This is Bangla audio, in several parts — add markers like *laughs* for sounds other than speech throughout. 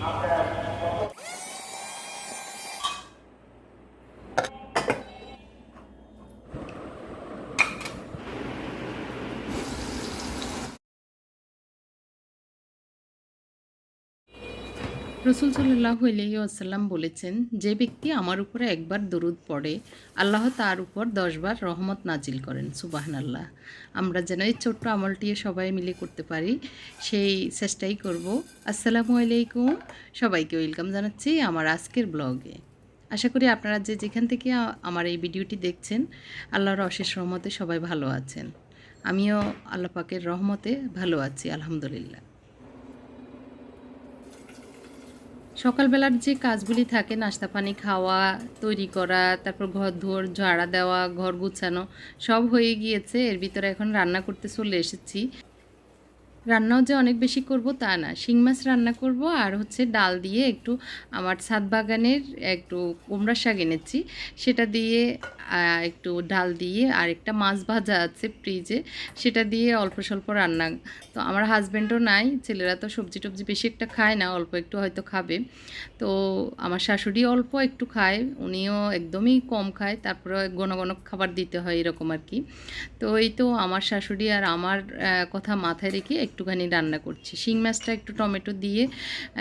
Not bad. Uh, রসুল সাল্লাহ আসাল্লাম বলেছেন, যে ব্যক্তি আমার উপরে একবার দরুদ পড়ে, আল্লাহ তার উপর দশবার রহমত নাজিল করেন। সুবাহান আল্লাহ আমরা যেন এই ছোট্ট আমলটি সবাই মিলে করতে পারি, সেই চেষ্টাই করব। আসসালামু আলাইকুম। সবাইকে ওয়েলকাম জানাচ্ছি আমার আজকের ব্লগে। আশা করি আপনারা যে যেখান থেকে আমার এই ভিডিওটি দেখছেন, আল্লাহর অশেষ রহমতে সবাই ভালো আছেন। আমিও আল্লাহ পাকের রহমতে ভালো আছি, আলহামদুলিল্লাহ। সকালবেলার যে কাজগুলি থাকে, নাস্তা পানি খাওয়া, তৈরি করা, তারপর ঘর ধোর ঝাড়া দেওয়া, ঘর গুছানো, সব হয়ে গিয়েছে। এর ভিতরে এখন রান্না করতে চলে এসেছি। রান্নাও যে অনেক বেশি করব তা না। শিং মাছ রান্না করব আর হচ্ছে ডাল দিয়ে একটু আমার ছাদ বাগানের একটু কুমড়া শাক এনেছি। সেটা দিয়ে একটু ডাল দিয়ে আর একটা মাছ ভাজা আছে ফ্রিজে সেটা দিয়ে অল্প স্বল্প রান্না। তো আমার হাজব্যান্ডও নাই, ছেলেরা তো সবজি টবজি বেশি একটা খায় না, অল্প একটু হয়তো খাবে। তো আমার শাশুড়ি অল্প একটু খায়, উনিও একদমই কম খায়, তারপরে ঘন ঘন খাবার দিতে হয় এরকম আর কি। তো এই তো আমার শাশুড়ি আর আমার কথা মাথায় রেখে একটুখানি রান্না করছি। শিং মাছটা একটু টমেটো দিয়ে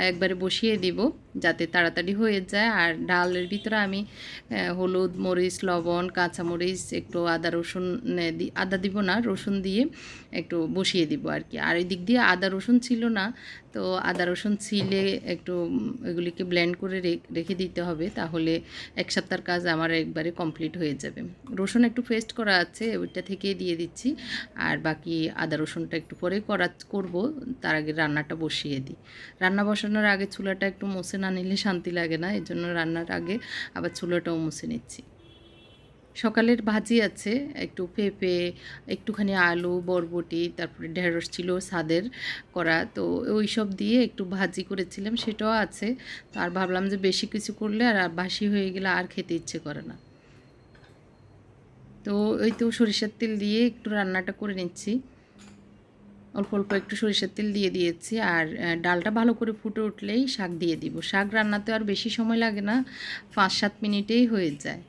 একবারে বসিয়ে দিব। যাতে তাড়াতাড়ি হয়ে যায়। আর ডালের ভিতরে আমি হলুদ মরিচ, লবণ, কাঁচামরিচ, একটু আদা রসুন আদা দিব না, রসুন দিয়ে একটু বসিয়ে দিব আর কি। আর এই দিক দিয়ে আদা রসুন ছিল না, তো আদা রসুন ছিলে একটু এগুলিকে ব্লেন্ড করে রেখে দিতে হবে, তাহলে এক সপ্তাহের কাজ আমার একবারে কমপ্লিট হয়ে যাবে। রসুন একটু পেস্ট করা আছে, ওইটা থেকে দিয়ে দিচ্ছি। আর বাকি আদা রসুনটা একটু পরে করা, করব, তার আগে রান্নাটা বসিয়ে দিই। রান্না বসানোর আগে চুলাটা একটু মুছে না নিলে শান্তি লাগে না এই জন্য রান্নার আগে আবার চুলাটাও মুছে নিচ্ছি। সকালের ভাজি আছে, একটু পেঁপে, একটুখানি আলু, বরবটি, তারপরে ঢেঁড়স ছিল সাদের করা। তো ওই সব দিয়ে একটু ভাজি করেছিলাম, সেটাও আছে। আর ভাবলাম যে বেশি কিছু করলে আর বাসি হয়ে গেলে আর খেতে ইচ্ছে করে না। তো ওই তো সরিষার তেল দিয়ে একটু রান্নাটা করে নিচ্ছি। অল্প অল্প একটু সরিষার তেল দিয়ে দিয়েছি আর ডালটা ভালো করে ফুটে উঠলেই শাক দিয়ে দিব। শাক রান্নাতে আর বেশি সময় লাগে না, পাঁচ, সাত মিনিটেই হয়ে যায়।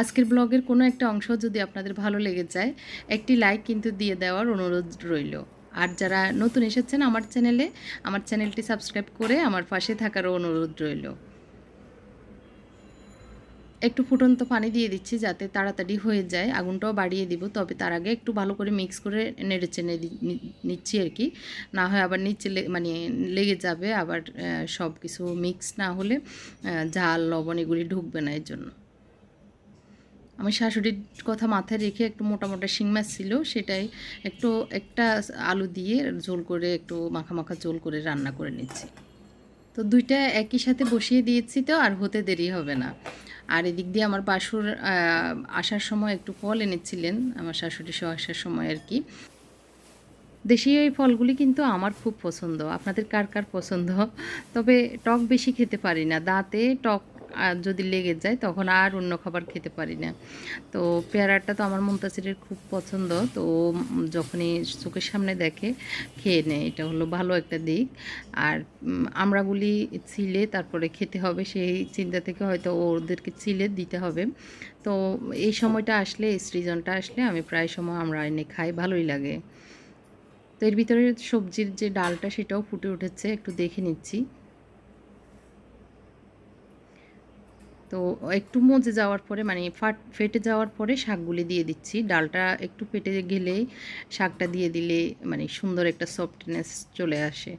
আজকের ব্লগের কোনো একটা অংশ যদি আপনাদের ভালো লেগে যায়, একটি লাইক কিন্তু দিয়ে দেওয়ার অনুরোধ রইল। আর যারা নতুন এসেছেন আমার চ্যানেলে, আমার চ্যানেলটি সাবস্ক্রাইব করে আমার পাশে থাকারও অনুরোধ রইল। একটু ফুটন্ত পানি দিয়ে দিচ্ছি যাতে তাড়াতাড়ি হয়ে যায়, আগুনটাও বাড়িয়ে দিব, তবে তার আগে একটু ভালো করে মিক্স করে নেড়ে চেনে নিচ্ছি আর কি। না হয় আবার নিচে মানে লেগে যাবে, আবার সব কিছু মিক্স না হলে ঝাল, লবণ এগুলি ঢুকবে না এর জন্য। আমার শাশুড়ির কথা মাথায় রেখে একটু মোটা মোটা শিং মাছ ছিল, সেটাই একটু একটা আলু দিয়ে ঝোল করে একটু মাখা মাখা ঝোল করে রান্না করে নিচ্ছি। তো দুইটা একই সাথে বসিয়ে দিয়েছি তো, আর হতে দেরি হবে না। আর এদিক দিয়ে আমার বাসুর আসার সময় একটু ফল এনেছিলেন, আমার শাশুড়ি সহ আসার সময় আর কি। দেশীয় এই ফলগুলি কিন্তু আমার খুব পছন্দ। আপনাদের কার কার পছন্দ? তবে টক বেশি খেতে পারি না। দাঁতে টক আহ, যদি লেগে যায় তখন আর অন্য খাবার খেতে পারি না। তো পেয়ারাটা তো আমার মুমতাসিরের খুব পছন্দ। তো যখনই চোখের সামনে দেখে খেয়ে নেয় এটা হলো ভালো একটা দিক। আর উম, আমড়াগুলি ছিলে তারপরে খেতে হবে সেই চিন্তা থেকে হয়তো ওদেরকে ছিলে দিতে হবে। তো এই সময়টা আসলে এই সৃজনটা আসলে আমি প্রায় সময় আমরা এনে খাই ভালোই লাগে। তো এর ভিতরে সবজির যে ডালটা সেটাও ফুটে উঠেছে একটু দেখে নিচ্ছি। তো একটু মজে যাওয়ার পরে মানে ফাট, ফেটে যাওয়ার পরে শাকগুলি দিয়ে দিচ্ছি। ডালটা একটু ফেটে গেলেই শাকটা দিয়ে দিলে মানে সুন্দর একটা সফটনেস চলে আসে।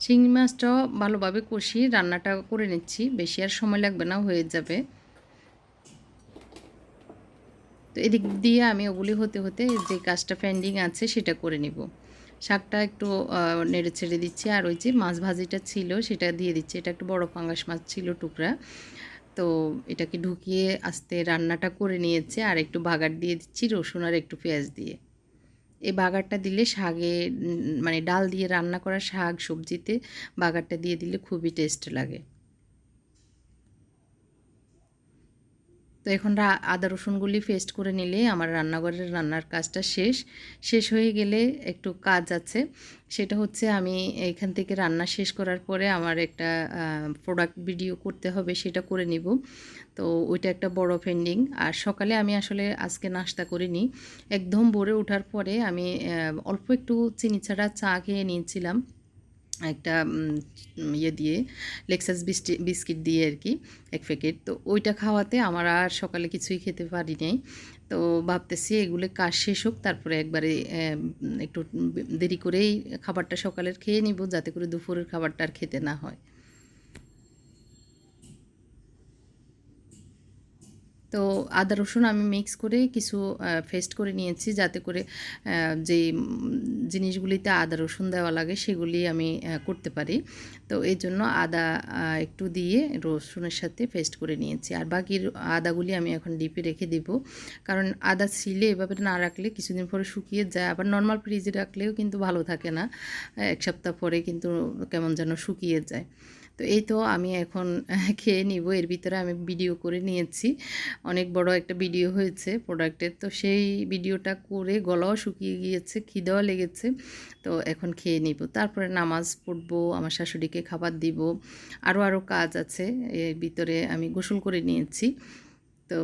চিংড়ি মাছটাও ভালোভাবে কষিয়ে রান্নাটা করে নিচ্ছি। বেশি আর সময় লাগবে না, হয়ে যাবে। তো এদিক দিয়ে আমি ওগুলি হতে হতে যে কাজটা পেন্ডিং আছে সেটা করে নিব। শাকটা একটু নেড়ে ছেড়ে দিচ্ছি। আর ওই যে মাছ ভাজিটা ছিল সেটা দিয়ে দিচ্ছি। এটা একটু বড় পাঙ্গাস মাছ ছিল টুকরা। তো এটাকে ঢুকিয়ে আস্তে রান্নাটা করে নিয়েছে। আর একটু বাগার দিয়ে দিচ্ছি, রসুন আর একটু পেঁয়াজ দিয়ে। এই বাগারটা দিলে শাগে মানে ডাল দিয়ে রান্না করা শাক সবজিতে বাগারটা দিয়ে দিলে খুবই টেস্ট লাগে। তো এখন আদা রসুনগুলি পেস্ট করে নিলে আমার রান্নাঘরের রান্নার কাজটা শেষ। শেষ হয়ে গেলে একটু কাজ আছে। সেটা হচ্ছে আমি এখান থেকে রান্না শেষ করার পরে আমার একটা প্রোডাক্ট ভিডিও করতে হবে, সেটা করে নিব। তো ওইটা একটা বড় পেন্ডিং আর সকালে আমি আসলে আজকে নাস্তা করিনি। একদম ভোরে ওঠার পরে আমি অল্প একটু চিনি ছাড়া চা খেয়ে নিয়েছিলাম। একটা ইয়ে দিয়ে লেক্সাস বিস্কিট দিয়ে আর কি, এক প্যাকেট তো ওইটা খাওয়াতে আমার আর সকালে কিছুই খেতে পারি নাই। তো ভাবতেছি এগুলো কাজ শেষ হোক, তারপরে একবারে একটু দেরি করেই খাবারটা সকালের খেয়ে নিব, যাতে করে দুপুরের খাবারটা আর খেতে না হয়। তো আদা, রসুন আমি মিক্স করে কিছু ফেস্ট করে নিয়েছি যাতে করে যে জিনিসগুলিতে আদা, রসুন দেওয়া লাগে সেগুলি আমি করতে পারি। তো এই জন্য আদা একটু দিয়ে রসুনের সাথে পেস্ট করে নিয়েছি। আর বাকি আদাগুলি আমি এখন ডিপে রেখে দিব। কারণ আদা ছিলে এভাবে না রাখলে কিছুদিন পরে শুকিয়ে যায়। আবার নর্মাল ফ্রিজে রাখলেও কিন্তু ভালো থাকে না। এক সপ্তাহ পরে কিন্তু কেমন যেন শুকিয়ে যায়। তো এই তো আমি এখন *laughs* খেয়ে নিব। এর ভিতরে আমি ভিডিও করে নিয়েছি। অনেক বড় একটা ভিডিও হয়েছে প্রোডাক্টের তো সেই ভিডিওটা করে গলাও শুকিয়ে গিয়েছে, খিদেও লেগেছে। তো এখন খেয়ে নিব। তারপরে নামাজ পড়ব, আমার শাশুড়িকে খাবার দিব। আরও আরও কাজ আছে। এর ভিতরে আমি গোসল করে নিয়েছি। তো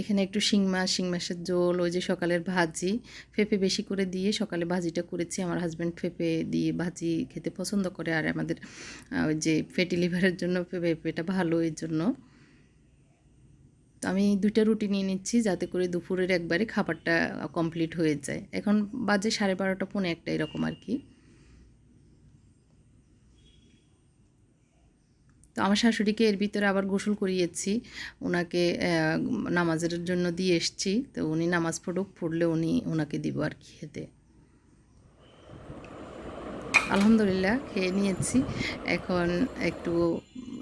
এখানে একটু শিং মাছ, শিং মাছের ঝোল, ওই যে সকালের ভাজি পেঁপে বেশি করে দিয়ে সকালে ভাজিটা করেছি। আমার হাজব্যান্ড পেঁপে দিয়ে ভাজি খেতে পছন্দ করে আর আমাদের ওই যে ফ্যাটি লিভারের জন্য পেঁপেটা ভালো এর জন্য। তো আমি দুইটা রুটি নিয়ে নিচ্ছি যাতে করে দুপুরের একবারে খাবারটা কমপ্লিট হয়ে যায়। এখন বাজে সাড়ে বারোটা, পৌনে একটা এরকম আর কি। তো আমার শাশুড়িকে এর ভিতরে আবার গোসল করিয়েছি। ওনাকে নামাজের জন্য দিয়ে এসছি। তো উনি নামাজ পড়ুক, পড়লে উনি ওনাকে দিব আর খেতে। আলহামদুলিল্লাহ, খেয়ে নিয়েছি। এখন একটু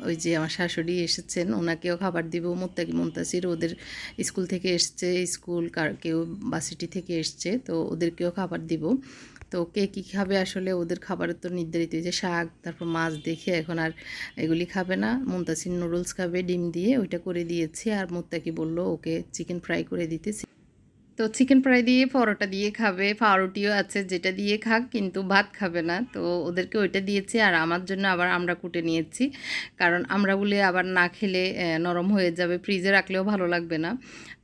ওই যে আমার শাশুড়ি এসেছেন ওনাকেও খাবার দিব। মোত্তাকি মুন্তাসির ওদের স্কুল থেকে এসছে, স্কুল কার, কেউ বাসিটি থেকে এসছে, তো ওদেরকেও খাবার দিব। তো কে কী খাবে? আসলে ওদের খাবারের তো নির্ধারিত যে শাক, তারপর মাছ দেখে এখন আর এগুলি খাবে না। মুন্তাসির নুডলস খাবে, ডিম দিয়ে ওইটা করে দিয়েছি। আর মোত্তাকি বলল, ওকে চিকেন ফ্রাই করে দিতে তো চিকেন ফ্রাই দিয়ে, পরোটা দিয়ে খাবে, পাউরুটিও আছে যেটা দিয়ে খাক, কিন্তু ভাত খাবে না। তো ওদেরকে ওইটা দিয়েছি আর আমার জন্য আবার আমরা কুটে নিয়েছি। কারণ আমরা বলে আবার না খেলে নরম হয়ে যাবে, ফ্রিজে রাখলেও ভালো লাগবে না।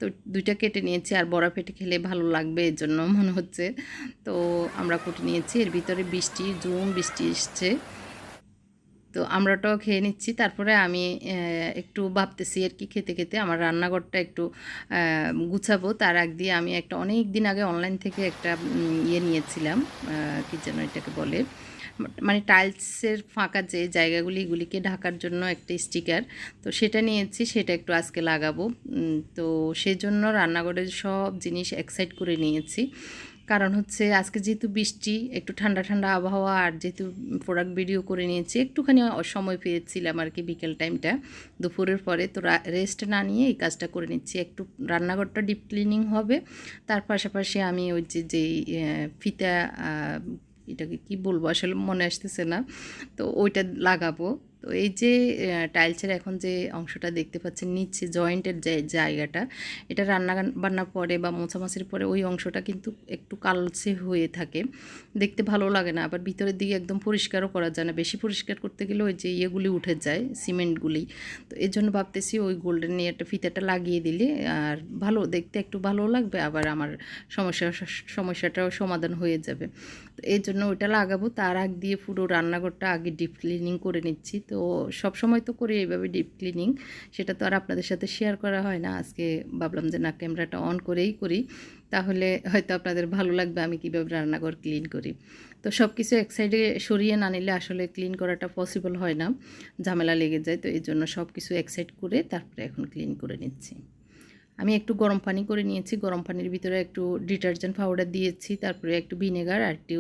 তো দুইটা কেটে নিয়েছি আর বড়া পেটে খেলে ভালো লাগবে এর জন্য মনে হচ্ছে। তো আমরা কুটে নিয়েছি। এর ভিতরে বৃষ্টি, জুম বৃষ্টি এসছে। তো আমরাটাও খেয়ে নিচ্ছি। তারপরে আমি একটু ভাবতেছি আর কি খেতে খেতে। আমার রান্নাঘরটা একটু গুছাবো। তার আগ দিয়ে আমি একটা অনেক দিন আগে অনলাইন থেকে একটা ইয়ে নিয়েছিলাম কি যেন এটাকে বলে। মানে টাইলসের ফাঁকা যে জায়গাগুলি, এগুলিকে ঢাকার জন্য একটা স্টিকার তো সেটা নিয়েছি, সেটা একটু আজকে লাগাবো। তো সেজন্য রান্নাঘরের সব জিনিস এক্সাইট করে নিয়েছি। কারণ হচ্ছে আজকে যেহেতু বৃষ্টি, একটু ঠান্ডা ঠান্ডা আবহাওয়া আর যেহেতু প্রোডাক্ট ভিডিও করে নিয়েছি, একটুখানি সময় পেয়েছিলাম আর কি বিকেল টাইমটা দুপুরের পরে তো রেস্ট না নিয়ে এই কাজটা করে নিচ্ছি। একটু রান্নাঘরটা ডিপ ক্লিনিং হবে, তার পাশাপাশি আমি ওই যে যেই ফিতা এটাকে কি বলব আসলে মনে আসতেছে না, তো ওইটা লাগাবো। তো এই যে টাইলসের এখন যে অংশটা দেখতে পাচ্ছেন, নিচে জয়েন্টের যে জায়গাটা, এটা রান্না বান্না পরে বা মোছামাছির পরে ওই অংশটা কিন্তু একটু কালচে হয়ে থাকে। দেখতে ভালো লাগে না, আবার ভিতরের দিকে একদম পরিষ্কারও করা যায় না। বেশি পরিষ্কার করতে গেলে ওই যে ইয়েগুলি উঠে যায়, সিমেন্টগুলি। তো এর জন্য ভাবতেছি ওই গোল্ডেন একটা ফিতাটা লাগিয়ে দিলে, আর ভালো, দেখতে একটু ভালো লাগবে, আবার আমার সমস্যা, সমস্যাটাও সমাধান হয়ে যাবে। তো এই জন্য ওইটা লাগাবো। তার আগ দিয়ে পুরো রান্নাঘরটা আগে ডিপ ক্লিনিং করে নিচ্ছি। তো সব সময় তো করি এইভাবে ডিপ ক্লিনিং সেটা তো আর আপনাদের সাথে শেয়ার করা হয় না। আজকে ভাবলাম যে না ক্যামেরাটা অন করেই করি। তাহলে হয়তো আপনাদের ভালো লাগবে আমি কীভাবে রান্নাঘর ক্লিন করি। তো সব কিছু এক সাইডে সরিয়ে না নিলে আসলে ক্লিন করাটা পসিবল হয় না। ঝামেলা লেগে যায়। তো এই জন্য সব কিছু এক সাইড করে তারপরে এখন ক্লিন করে নিচ্ছি। আমি একটু গরম পানি করে নিয়েছি, গরম পানির ভিতরে একটু ডিটারজেন্ট পাউডার দিয়েছি, তারপরে একটু ভিনেগার আর একটু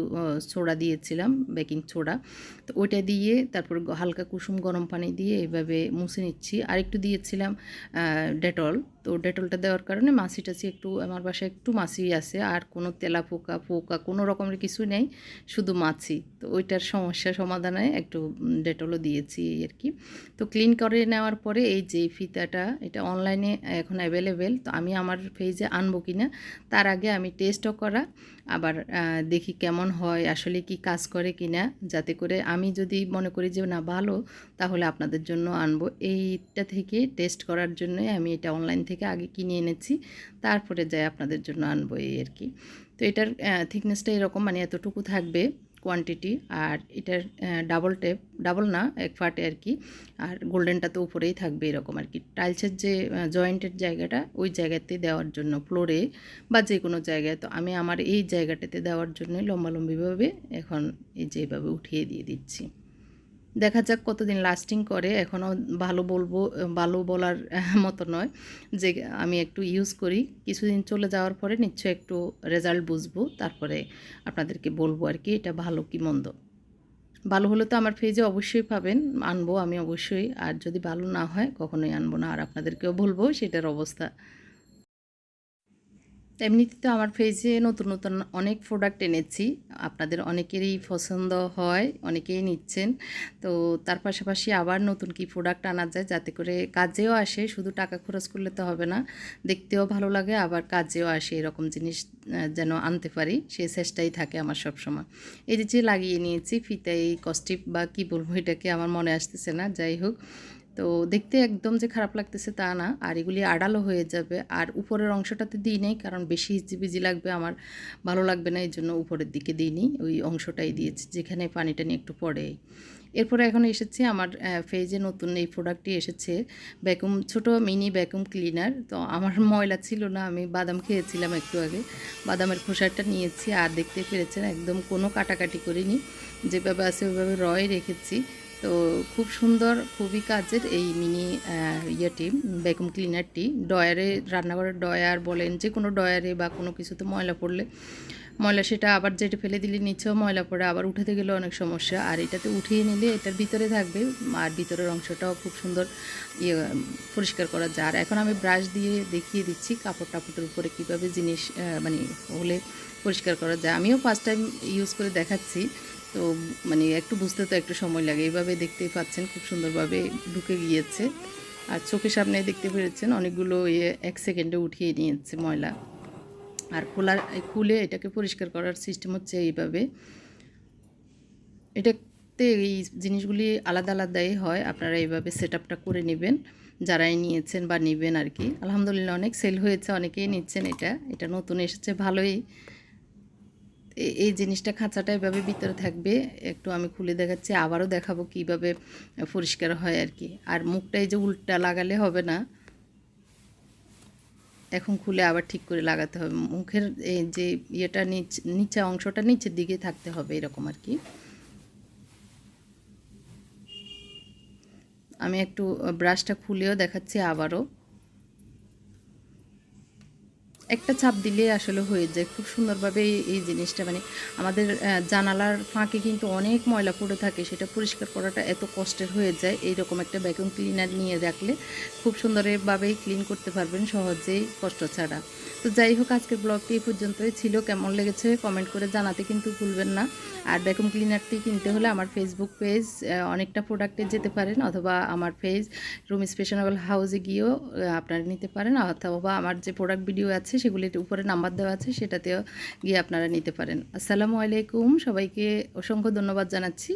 সোডা দিয়েছিলাম, বেকিং সোডা। তো ওইটা দিয়ে তারপর হালকা কুসুম গরম পানি দিয়ে এভাবে মুছে নিচ্ছি। আর একটু দিয়েছিলাম ডেটল। তো ডেটলটা দেওয়ার কারণে মাছি টাছি একটু, আমার বাসায় একটু মাছি আছে, আর কোনো তেলা পোকা পোকা কোনো রকমের কিছু নেই, শুধু মাছি। তো ওইটার সমস্যা সমাধানে একটু ডেটলও দিয়েছি আর কি। তো ক্লিন করে নেওয়ার পরে এই যে ফিতাটা, এটা অনলাইনে এখন অ্যাভেলেবেল, তো আমি আমার পেজে আনব কিনা, তার আগে আমি টেস্টও করা, আবার দেখি কেমন হয়, আসলে কি কাজ করে কিনা, যাতে করে আমি যদি মনে করি যে না ভালো, তাহলে আপনাদের জন্য আনব। এইটা থেকে টেস্ট করার জন্যই আমি এটা অনলাইন থেকে আগে কিনে এনেছি, তারপরে যাই আপনাদের জন্য আনব এই আর কি। তো এটার থিকনেসটা এরকম মানে এতটুকু থাকবে কোয়ান্টিটি আর এটার ডাবল টেপ ডাবল না, এক ফাটে আর কি, আর গোল্ডেনটা তো উপরেই থাকবে এরকম আর কি। টাইলসের যে জয়েন্টের জায়গাটা, ওই জায়গাতে দেওয়ার জন্য ফ্লোরে বা যে কোনো জায়গায়, তো আমি আমার এই জায়গাটাতে দেওয়ার জন্য লম্বালম্বিভাবে এখন এই যেভাবে উঠিয়ে দিয়ে দিচ্ছি। দেখা যাক কতদিন লাস্টিং করে এখনও ভালো বলব, ভালো বলার মতো নয় যে আমি একটু ইউজ করি। কিছুদিন চলে যাওয়ার পরে নিশ্চয় একটু রেজাল্ট বুঝব, তারপরে আপনাদেরকে বলব আর কি এটা ভালো কি মন্দ। ভালো হলে তো আমার পেজে অবশ্যই পাবেন, আনব আমি অবশ্যই, আর যদি ভালো না হয় কখনোই আনব না, আর আপনাদেরকেও বলব সেটার অবস্থা। এমনিতে তো আমার পেজে নতুন নতুন অনেক প্রোডাক্ট এনেছি। আপনাদের অনেকেরই পছন্দ হয়, অনেকেই নিচ্ছেন। তো তার পাশাপাশি আবার নতুন কি প্রোডাক্ট আনা যায় যাতে করে কাজেও আসে, শুধু টাকা খরচ করলে তো হবে না, দেখতেও ভালো লাগে, আবার কাজেও আসে এরকম জিনিস যেন আনতে পারি সেই চেষ্টাই থাকে আমার সব সময় এই যে লাগিয়ে নিয়েছি ফিতাই কস্টিপ বা কি বলব, এটাকে আমার মনে আসতেছে না, যাই হোক। তো দেখতে একদম যে খারাপ লাগতেছে তা না, আর এগুলি আড়ালো হয়ে যাবে। আর উপরের অংশটাতে দিই নেই, কারণ বেশি হিজিবিজি লাগবে আমার, ভালো লাগবে না এই জন্য উপরের দিকে দিইনি ওই অংশটাই দিয়েছি, যেখানে পানি টানি একটু পড়ে। এরপরে এখন এসেছে আমার ফেজে নতুন এই প্রোডাক্টটি এসেছে ভ্যাকুম ছোট মিনি ভ্যাকুম ক্লিনার তো আমার *laughs* ময়লা ছিল না, আমি বাদাম খেয়েছিলাম একটু আগে, বাদামের খোসাটা নিয়েছি, আর দেখতে পেরেছেন একদম কোনো কাটাকাটি করিনি, যেভাবে আছে ওইভাবে রয় রেখেছি। তো খুব সুন্দর, খুবই কাজের এই মিনি ইয়েটি ভ্যাকুম ক্লিনারটি ডয়ারে রান্নাঘরের ডয়ার বলেন যে কোনো ডয়ারে বা কোনো কিছুতে ময়লা পড়লে, ময়লা সেটা আবার যেটা ফেলে দিলে নিচেও ময়লা পড়ে, আবার উঠাতে গেলে অনেক সমস্যা। আর এটাতে উঠিয়ে নিলে এটার ভিতরে থাকবে, আর ভিতরের অংশটাও খুব সুন্দর ইয়ে পরিষ্কার করা যায়। আর এখন আমি ব্রাশ দিয়ে দেখিয়ে দিচ্ছি কাপড় টাপড়ের উপরে কীভাবে জিনিস মানে হলে পরিষ্কার করা যায়। আমিও ফার্স্ট টাইম ইউজ করে দেখাচ্ছি। তো মানে একটু বুঝতে তো একটু সময় লাগে। এইভাবে দেখতেই পাচ্ছেন খুব সুন্দরভাবে ঢুকে গিয়েছে। আর চোখের সামনে দেখতে পেরেছেন অনেকগুলো ইয়ে এক সেকেন্ডে উঠিয়ে নিয়েছে ময়লা। আর খোলার, খুলে এটাকে পরিষ্কার করার সিস্টেম হচ্ছে এইভাবে। এটাতে এই জিনিসগুলি আলাদা আলাদাই হয়। আপনারা এইভাবে সেট করে নেবেন। যারাই নিয়েছেন বা নেবেন আর কি। আলহামদুলিল্লাহ অনেক সেল হয়েছে, অনেকেই নিচ্ছেন এটা। এটা নতুন এসেছে, ভালোই এই জিনিসটা খাঁচাটা এভাবে ভিতরে থাকবে, একটু আমি খুলে দেখাচ্ছি, আবারও দেখাবো কীভাবে পরিষ্কার হয় আর কি। আর মুখটা এই যে উল্টা লাগালে হবে না। এখন খুলে আবার ঠিক করে লাগাতে হবে। মুখের এই যে ইয়েটা নিচ, নিচে অংশটা নিচের দিকে থাকতে হবে এরকম আর কি। আমি একটু ব্রাশটা খুলেও দেখাচ্ছি আবারও। একটা চাপ দিলে আসলে হয়ে যায়। খুব সুন্দরভাবে এই- জিনিসটা মানে আমাদের জানালার ফাঁকে কিন্তু অনেক ময়লা পড়ে থাকে, সেটা পরিষ্কার করাটা এত কষ্টের হয়ে যায়। এইরকম একটা ভ্যাকুয়াম ক্লিনার নিয়ে রাখলে খুব সুন্দরভাবেই ক্লিন করতে পারবেন, সহজেই কষ্ট ছাড়া। তো যাই হোক, আজকের ব্লগটি এই পর্যন্তই ছিল। কেমন লেগেছে কমেন্ট করে জানাতে কিন্তু ভুলবেন না। আর ভ্যাকুয়াম ক্লিনারটি কিনতে হলে আমার ফেসবুক পেজ অনেকটা প্রোডাক্টে যেতে পারেন, অথবা আমার পেজ রুম স্পেশনেবল হাউসে গিয়েও আপনারা নিতে পারেন, অথবা আমার যে প্রোডাক্ট ভিডিও আছে সেগুলির উপরে নাম্বার দেওয়া আছে, সেটাতেও গিয়ে আপনারা নিতে পারেন। আসসালামু আলাইকুম, সবাইকে অসংখ্য ধন্যবাদ জানাচ্ছি।